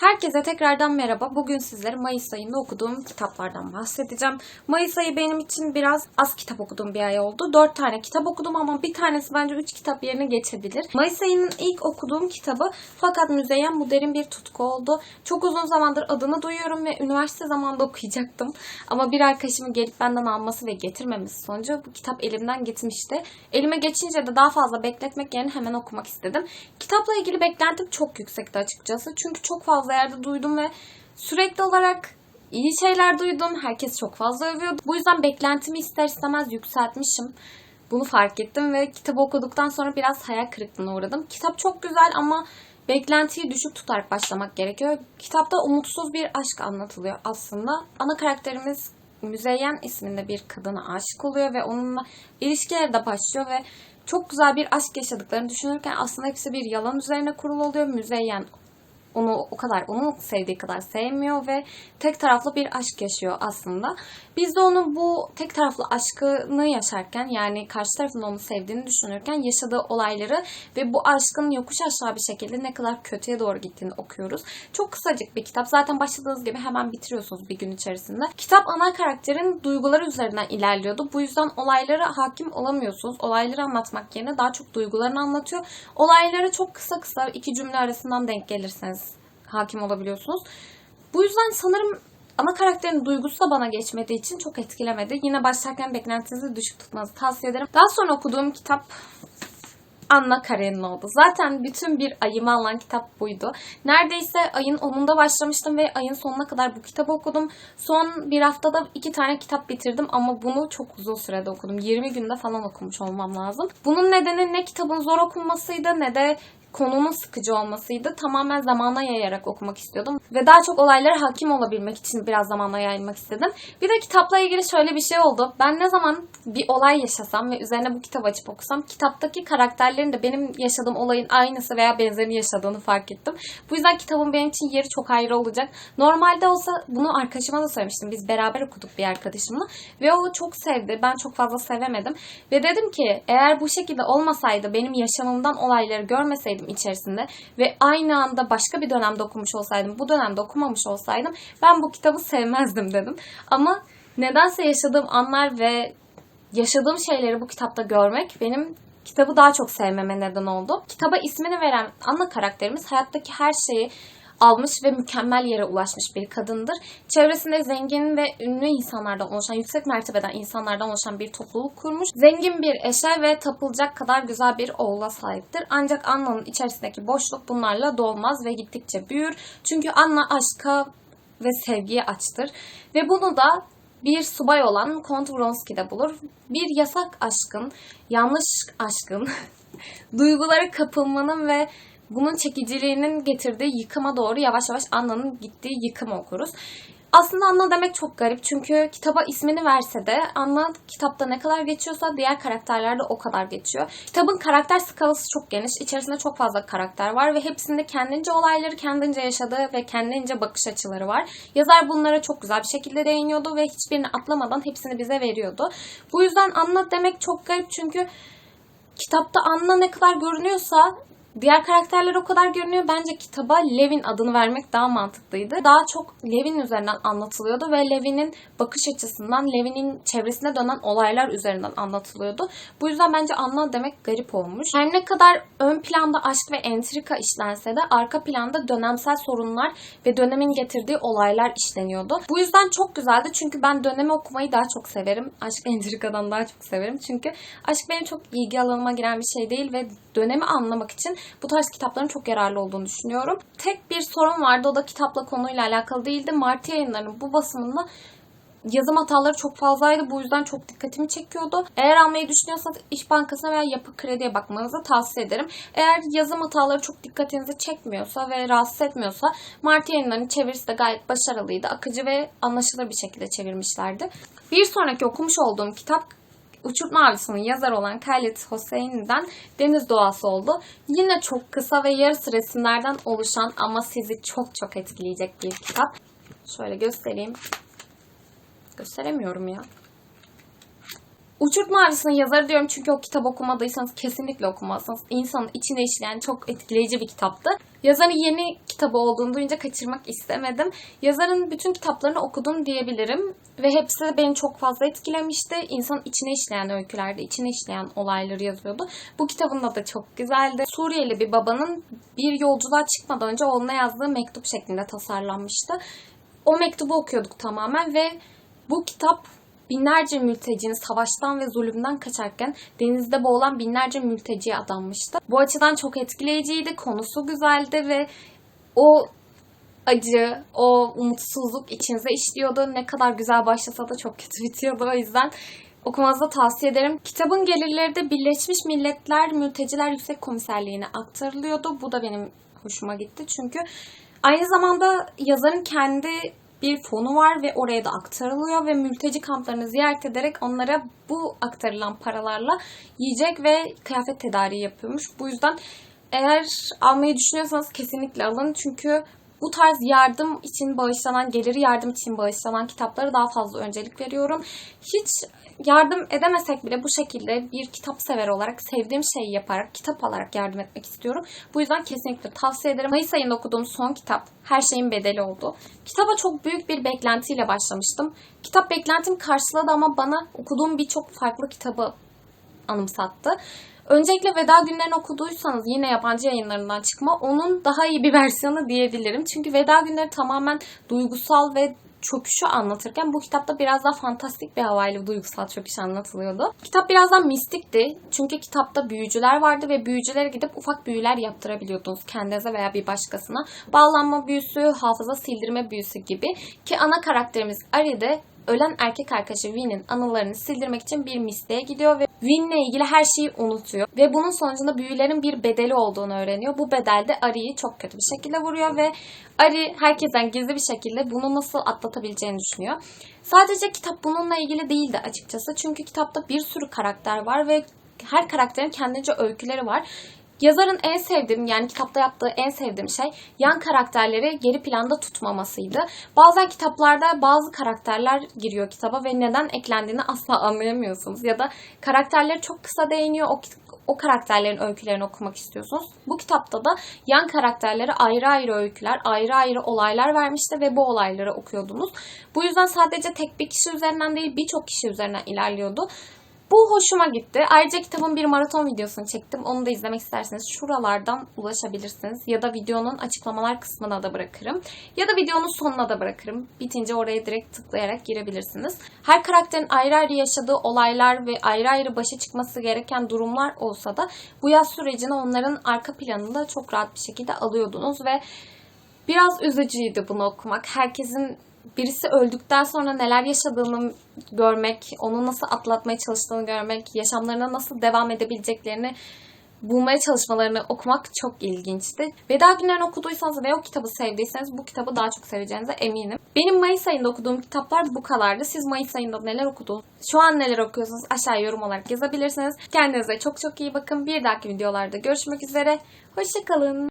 Herkese tekrardan merhaba. Bugün sizlere Mayıs ayında okuduğum kitaplardan bahsedeceğim. Mayıs ayı benim için biraz az kitap okuduğum bir ay oldu. Dört tane kitap okudum ama bir tanesi bence üç kitap yerine geçebilir. Mayıs ayının ilk okuduğum kitabı fakat müzeyyen bu derin bir tutku oldu. Çok uzun zamandır adını duyuyorum ve üniversite zamanında okuyacaktım. Ama bir arkadaşımın gelip benden alması ve getirmemesi sonucu bu kitap elimden gitmişti. Elime geçince de daha fazla bekletmek yerine hemen okumak istedim. Kitapla ilgili beklentim çok yüksekti açıkçası. Çünkü çok fazla yerde duydum ve sürekli olarak iyi şeyler duydum. Herkes çok fazla övüyordu. Bu yüzden beklentimi ister istemez yükseltmişim. Bunu fark ettim ve kitabı okuduktan sonra biraz hayal kırıklığına uğradım. Kitap çok güzel ama beklentiyi düşük tutarak başlamak gerekiyor. Kitapta umutsuz bir aşk anlatılıyor aslında. Ana karakterimiz Müzeyyen isminde bir kadına aşık oluyor ve onunla ilişkileri de başlıyor ve çok güzel bir aşk yaşadıklarını düşünürken aslında hepsi bir yalan üzerine kurulu oluyor. Müzeyyen onu o kadar onu sevdiği kadar sevmiyor ve tek taraflı bir aşk yaşıyor aslında. Biz de onun bu tek taraflı aşkını yaşarken yani karşı tarafın onu sevdiğini düşünürken yaşadığı olayları ve bu aşkın yokuş aşağı bir şekilde ne kadar kötüye doğru gittiğini okuyoruz. Çok kısacık bir kitap. Zaten başladığınız gibi hemen bitiriyorsunuz bir gün içerisinde. Kitap ana karakterin duyguları üzerinden ilerliyordu. Bu yüzden olaylara hakim olamıyorsunuz. Olayları anlatmak yerine daha çok duygularını anlatıyor. Olaylara çok kısa kısa iki cümle arasından denk gelirseniz hakim olabiliyorsunuz. Bu yüzden sanırım ana karakterin duygusu da bana geçmediği için çok etkilemedi. Yine başlarken beklentinizi düşük tutmanızı tavsiye ederim. Daha sonra okuduğum kitap Anna Karenina oldu. Zaten bütün bir ayımı alan kitap buydu. Neredeyse ayın 10'unda başlamıştım ve ayın sonuna kadar bu kitabı okudum. Son bir haftada iki tane kitap bitirdim ama bunu çok uzun sürede okudum. 20 günde falan okumuş olmam lazım. Bunun nedeni ne kitabın zor okunmasıydı ne de konunun sıkıcı olmasıydı. Tamamen zamana yayarak okumak istiyordum. Ve daha çok olaylara hakim olabilmek için biraz zamana yaymak istedim. Bir de kitapla ilgili şöyle bir şey oldu. Ben ne zaman bir olay yaşasam ve üzerine bu kitabı açıp okusam kitaptaki karakterlerin de benim yaşadığım olayın aynısı veya benzerini yaşadığını fark ettim. Bu yüzden kitabın benim için yeri çok ayrı olacak. Normalde olsa bunu arkadaşıma da söylemiştim. Biz beraber okuduk bir arkadaşımla. Ve o çok sevdi. Ben çok fazla sevemedim. Ve dedim ki eğer bu şekilde olmasaydı benim yaşamımdan olayları görmeseydim içerisinde ve aynı anda başka bir dönemde okumuş olsaydım, bu dönemde okumamış olsaydım ben bu kitabı sevmezdim dedim. Ama nedense yaşadığım anlar ve yaşadığım şeyleri bu kitapta görmek benim kitabı daha çok sevmeme neden oldu. Kitaba ismini veren ana karakterimiz hayattaki her şeyi almış ve mükemmel yere ulaşmış bir kadındır. Çevresinde zengin ve ünlü insanlardan oluşan, yüksek mertebeden insanlardan oluşan bir topluluk kurmuş. Zengin bir eşe ve tapılacak kadar güzel bir oğula sahiptir. Ancak Anna'nın içerisindeki boşluk bunlarla dolmaz ve gittikçe büyür. Çünkü Anna aşka ve sevgiye açtır. Ve bunu da bir subay olan Kont Vronsky'de bulur. Bir yasak aşkın, yanlış aşkın, duygulara kapılmanın ve bunun çekiciliğinin getirdiği yıkıma doğru yavaş yavaş Anna'nın gittiği yıkımı okuruz. Aslında Anna demek çok garip çünkü kitaba ismini verse de Anna kitapta ne kadar geçiyorsa diğer karakterler de o kadar geçiyor. Kitabın karakter skalası çok geniş. İçerisinde çok fazla karakter var ve hepsinde kendince olayları, kendince yaşadığı ve kendince bakış açıları var. Yazar bunlara çok güzel bir şekilde değiniyordu ve hiçbirini atlamadan hepsini bize veriyordu. Bu yüzden Anna demek çok garip çünkü kitapta Anna ne kadar görünüyorsa Diğer karakterler o kadar görünüyor. Bence kitaba Levin adını vermek daha mantıklıydı. Daha çok Levin üzerinden anlatılıyordu ve Levin'in bakış açısından, Levin'in çevresinde dönen olaylar üzerinden anlatılıyordu. Bu yüzden bence Anna demek garip olmuş. Her ne kadar ön planda aşk ve entrika işlense de arka planda dönemsel sorunlar ve dönemin getirdiği olaylar işleniyordu. Bu yüzden çok güzeldi çünkü ben dönemi okumayı daha çok severim. Aşk entrikadan daha çok severim. Çünkü aşk benim çok ilgi alanıma giren bir şey değil ve dönemi anlamak için bu tarz kitapların çok yararlı olduğunu düşünüyorum. Tek bir sorun vardı o da kitapla konuyla alakalı değildi. Martı yayınlarının bu basımında yazım hataları çok fazlaydı. Bu yüzden çok dikkatimi çekiyordu. Eğer almayı düşünüyorsanız İş Bankası'na veya Yapı Kredi'ye bakmanızı tavsiye ederim. Eğer yazım hataları çok dikkatinizi çekmiyorsa ve rahatsız etmiyorsa Martı yayınlarının çevirisi de gayet başarılıydı. Akıcı ve anlaşılır bir şekilde çevirmişlerdi. Bir sonraki okumuş olduğum kitap Uçurtma Avcısı'nın yazarı olan Khalid Hosseini'den Deniz Doğası oldu. Yine çok kısa ve yarısı resimlerden oluşan ama sizi çok çok etkileyecek bir kitap. Şöyle göstereyim. Gösteremiyorum ya. Uçurtma Avcısı'nın yazarı diyorum çünkü o kitap okumadıysanız kesinlikle okumalısınız. İnsanın içine işleyen çok etkileyici bir kitaptı. Yazarın yeni kitabı olduğunu duyunca kaçırmak istemedim. Yazarın bütün kitaplarını okudum diyebilirim. Ve hepsi beni çok fazla etkilemişti. İnsan içine işleyen öykülerde, içine işleyen olayları yazıyordu. Bu kitabın da çok güzeldi. Suriyeli bir babanın bir yolculuğa çıkmadan önce oğluna yazdığı mektup şeklinde tasarlanmıştı. O mektubu okuyorduk tamamen ve bu kitap binlerce mültecinin savaştan ve zulümden kaçarken denizde boğulan binlerce mülteciye adanmıştı. Bu açıdan çok etkileyiciydi, konusu güzeldi ve o acı, o umutsuzluk içinize işliyordu. Ne kadar güzel başlasa da çok kötü bitiyordu. O yüzden okumanızı tavsiye ederim. Kitabın gelirleri de Birleşmiş Milletler Mülteciler Yüksek Komiserliği'ne aktarılıyordu. Bu da benim hoşuma gitti. Çünkü aynı zamanda yazarın kendi bir fonu var ve oraya da aktarılıyor ve mülteci kamplarını ziyaret ederek onlara bu aktarılan paralarla yiyecek ve kıyafet tedariği yapıyormuş. Bu yüzden eğer almayı düşünüyorsanız kesinlikle alın. Çünkü bu tarz yardım için bağışlanan, geliri yardım için bağışlanan kitaplara daha fazla öncelik veriyorum. Hiç yardım edemesek bile bu şekilde bir kitap sever olarak sevdiğim şeyi yaparak, kitap alarak yardım etmek istiyorum. Bu yüzden kesinlikle tavsiye ederim. Mayıs ayında okuduğum son kitap Her Şeyin Bedeli oldu. Kitaba çok büyük bir beklentiyle başlamıştım. Kitap beklentim karşıladı ama bana okuduğum birçok farklı kitabı anımsattı. Öncelikle Veda Günlerini okuduysanız yine yabancı yayınlarından çıkma onun daha iyi bir versiyonu diyebilirim. Çünkü Veda Günleri tamamen duygusal ve çöküşü anlatırken bu kitapta biraz daha fantastik bir havayla duygusal çöküş anlatılıyordu. Kitap biraz daha mistikti. Çünkü kitapta büyücüler vardı ve büyücülere gidip ufak büyüler yaptırabiliyordunuz kendinize veya bir başkasına. Bağlanma büyüsü, hafıza sildirme büyüsü gibi. Ki ana karakterimiz Ari de ölen erkek arkadaşı Win'in anılarını sildirmek için bir mistiğe gidiyor ve Win'le ilgili her şeyi unutuyor. Ve bunun sonucunda büyülerin bir bedeli olduğunu öğreniyor. Bu bedel de Ari'yi çok kötü bir şekilde vuruyor ve Ari herkesten gizli bir şekilde bunu nasıl atlatabileceğini düşünüyor. Sadece kitap bununla ilgili değildi açıkçası. Çünkü kitapta bir sürü karakter var ve her karakterin kendince öyküleri var. Yazarın en sevdiğim yani kitapta yaptığı en sevdiğim şey yan karakterleri geri planda tutmamasıydı. Bazen kitaplarda bazı karakterler giriyor kitaba ve neden eklendiğini asla anlayamıyorsunuz. Ya da karakterleri çok kısa değiniyor. O, o karakterlerin öykülerini okumak istiyorsunuz. Bu kitapta da yan karakterlere ayrı ayrı öyküler, ayrı ayrı olaylar vermişti ve bu olayları okuyordunuz. Bu yüzden sadece tek bir kişi üzerinden değil birçok kişi üzerinden ilerliyordu. Bu hoşuma gitti. Ayrıca kitabın bir maraton videosunu çektim. Onu da izlemek isterseniz şuralardan ulaşabilirsiniz. Ya da videonun açıklamalar kısmına da bırakırım. Ya da videonun sonuna da bırakırım. Bitince oraya direkt tıklayarak girebilirsiniz. Her karakterin ayrı ayrı yaşadığı olaylar ve ayrı ayrı başa çıkması gereken durumlar olsa da bu yaz sürecini onların arka planında çok rahat bir şekilde alıyordunuz ve biraz üzücüydü bunu okumak. Herkesin birisi öldükten sonra neler yaşadığını görmek, onu nasıl atlatmaya çalıştığını görmek, yaşamlarına nasıl devam edebileceklerini bulmaya çalışmalarını okumak çok ilginçti. Veda günlerini okuduysanız ve o kitabı sevdiyseniz bu kitabı daha çok seveceğinize eminim. Benim Mayıs ayında okuduğum kitaplar bu kadardı. Siz Mayıs ayında neler okudunuz? Şu an neler okuyorsunuz? Aşağıya yorum olarak yazabilirsiniz. Kendinize çok çok iyi bakın. Bir dahaki videolarda görüşmek üzere. Hoşçakalın.